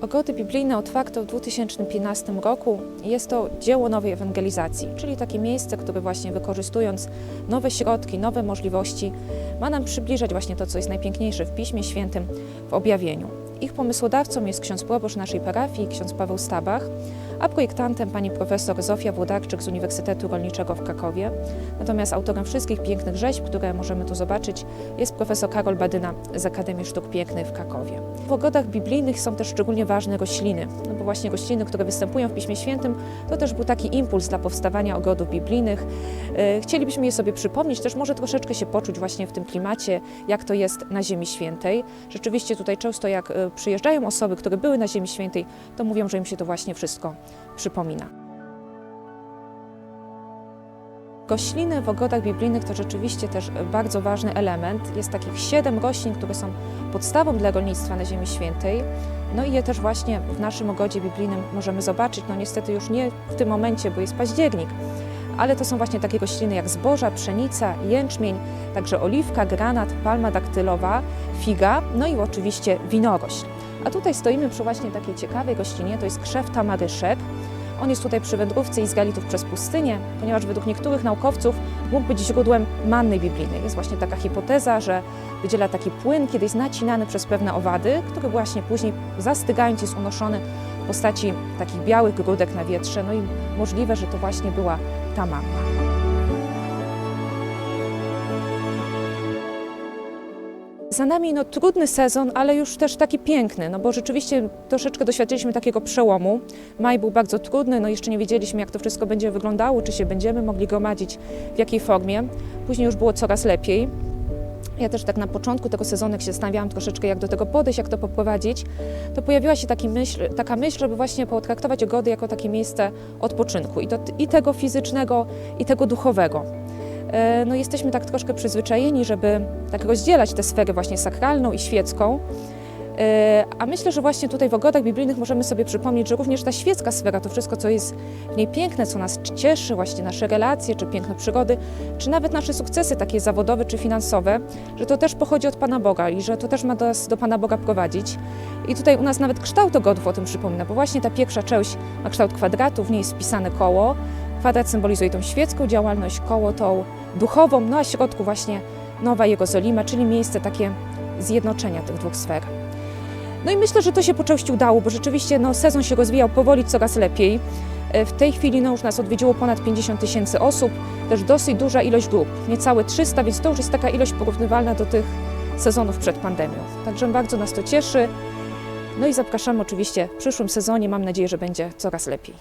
Ogody biblijne otwarte w 2015 roku jest to dzieło nowej ewangelizacji, czyli takie miejsce, które właśnie wykorzystując nowe środki, nowe możliwości, ma nam przybliżać właśnie to, co jest najpiękniejsze w Piśmie Świętym, w objawieniu. Ich pomysłodawcą jest ksiądz proboszcz naszej parafii, ksiądz Paweł Stabach, a projektantem pani profesor Zofia Włodarczyk z Uniwersytetu Rolniczego w Krakowie. Natomiast autorem wszystkich pięknych rzeźb, które możemy tu zobaczyć, jest profesor Karol Badyna z Akademii Sztuk Pięknych w Krakowie. W ogodach biblijnych są też szczególnie ważne rośliny, no bo właśnie rośliny, które występują w Piśmie Świętym, to też był taki impuls dla powstawania ogodów biblijnych. E, Chcielibyśmy je sobie przypomnieć, też może troszeczkę się poczuć właśnie w tym klimacie, jak to jest na Ziemi Świętej. Rzeczywiście tutaj często jak e, przyjeżdżają osoby, które były na Ziemi Świętej, to mówią, że im się to właśnie wszystko przypomina. Rośliny w ogodach biblijnych to rzeczywiście też bardzo ważny element. Jest takich siedem roślin, które są podstawą dla rolnictwa na Ziemi Świętej. No i je też właśnie w naszym ogodzie biblijnym możemy zobaczyć. No niestety już nie w tym momencie, bo jest październik, ale to są właśnie takie rośliny jak zboża, pszenica, jęczmień, także oliwka, granat, palma daktylowa, figa, no i oczywiście winorośl. A tutaj stoimy przy właśnie takiej ciekawej roślinie, to jest krzew tamaryszek. On jest tutaj przy wędrówce Izraelitów przez pustynię, ponieważ według niektórych naukowców mógł być źródłem manny biblijnej. Jest właśnie taka hipoteza, że wydziela taki płyn, kiedyś nacinany przez pewne owady, który właśnie później zastygając jest unoszony postaci takich białych grudek na wietrze. No i możliwe, że to właśnie była ta manna. Za nami no, trudny sezon, ale już też taki piękny, no bo rzeczywiście troszeczkę doświadczyliśmy takiego przełomu. Maj był bardzo trudny, no jeszcze nie wiedzieliśmy, jak to wszystko będzie wyglądało, czy się będziemy mogli gromadzić, w jakiej formie. Później już było coraz lepiej. Ja też tak na początku tego sezonu, jak się zastanawiałam troszeczkę, jak do tego podejść, jak to poprowadzić, to pojawiła się taki myśl, taka myśl, żeby właśnie potraktować ogody jako takie miejsce odpoczynku i, i tego fizycznego, i tego duchowego. E, no, jesteśmy tak troszkę przyzwyczajeni, żeby tak rozdzielać tę sferę właśnie sakralną i świecką. E, A myślę, że właśnie tutaj w ogodach biblijnych możemy sobie przypomnieć, że również ta świecka sfera, to wszystko, co jest w niej piękne, co nas cieszy, właśnie nasze relacje, czy piękne przygody, czy nawet nasze sukcesy takie zawodowe czy finansowe, że to też pochodzi od Pana Boga i że to też ma nas do Pana Boga prowadzić. I tutaj u nas nawet kształt ogodów o tym przypomina, bo właśnie ta pierwsza część ma kształt kwadratu, w niej jest wpisane koło. Kwadrat symbolizuje tą świecką działalność, koło tą duchową, no a w środku właśnie Nowa Jerozolima, czyli miejsce takie zjednoczenia tych dwóch sfer. No i myślę, że to się po części udało, bo rzeczywiście no, sezon się rozwijał powoli coraz lepiej. E, W tej chwili no, już nas odwiedziło ponad 50 tysięcy osób, też dosyć duża ilość grup, niecałe 300, więc to już jest taka ilość porównywalna do tych sezonów przed pandemią. Także bardzo nas to cieszy. No i zapraszamy oczywiście w przyszłym sezonie. Mam nadzieję, że będzie coraz lepiej.